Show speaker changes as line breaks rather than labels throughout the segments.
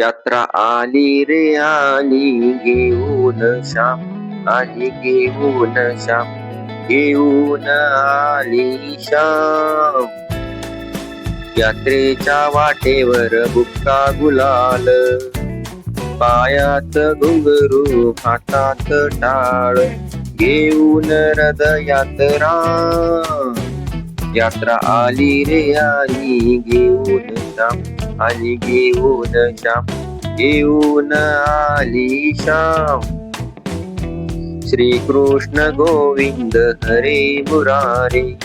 यात्रा आली रे आली घेऊन श्याम आली घेऊन श्याम घेऊन आली श्याम. यात्रेच्या वाटेवर बुक्का गुलाल पायात घुंगरू हातात टाळ घेऊन हृदयात राम यात्रा आली रे आली घेऊन श्याम आली घेऊन श्याम घेऊन आली श्याम. श्री कृष्ण गोविंद हरे मुरारे.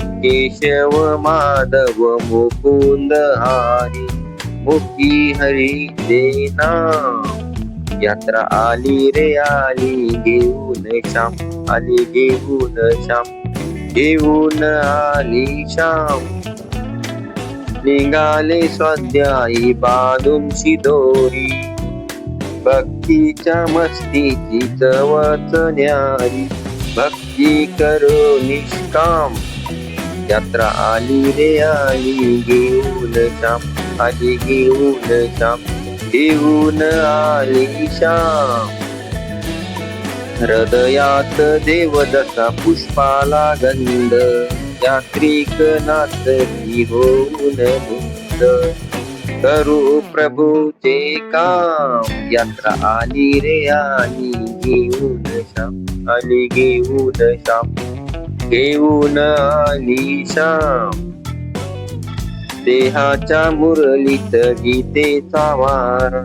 केशव माधव मुकुंद हरी. मुखी हरी देना यात्रा आली रे आली घेऊन श्याम. आली घेऊन श्याम. घेऊन आली श्याम. निघाले स्वाध्यायी बांधून शिदोरी भक्तीच्या मस्तीची चवच न्यारी भक्ती करो निष्काम. यात्रा आली रे आली घेऊन श्याम आली घेऊन श्याम घेऊन आली श्याम. हृदयात देवदसा पुष्पाला गंध. यात्रिक नाचती होऊन मुक्त करू प्रभूचे काम यात्रा आली रे आणि घेऊन शाम आणि घेऊन शाम घेऊन आली श्याम देहाच्या मुरलीत गीतेचा वार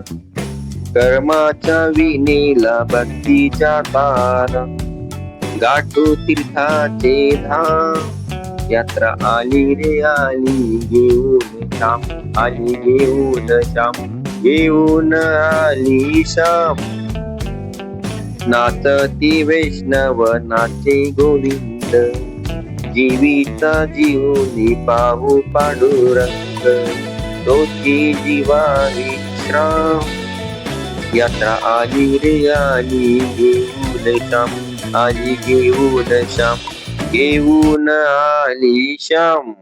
कर्माच्या विनेला भक्तीच्या तार. गाठो तीर्थाचे धाम यात्रा आली रे आली घेऊन श्याम आली घेऊन श्याम घेऊन आली श्याम. नाचती वैष्णव नाचे गोविंद जीविता जीवनी पाहू पांडुरंग तोची जीवा विश्राम यात्रा आली रे आली घेऊन श्याम आली घेऊन श्याम. घेऊन आली श्याम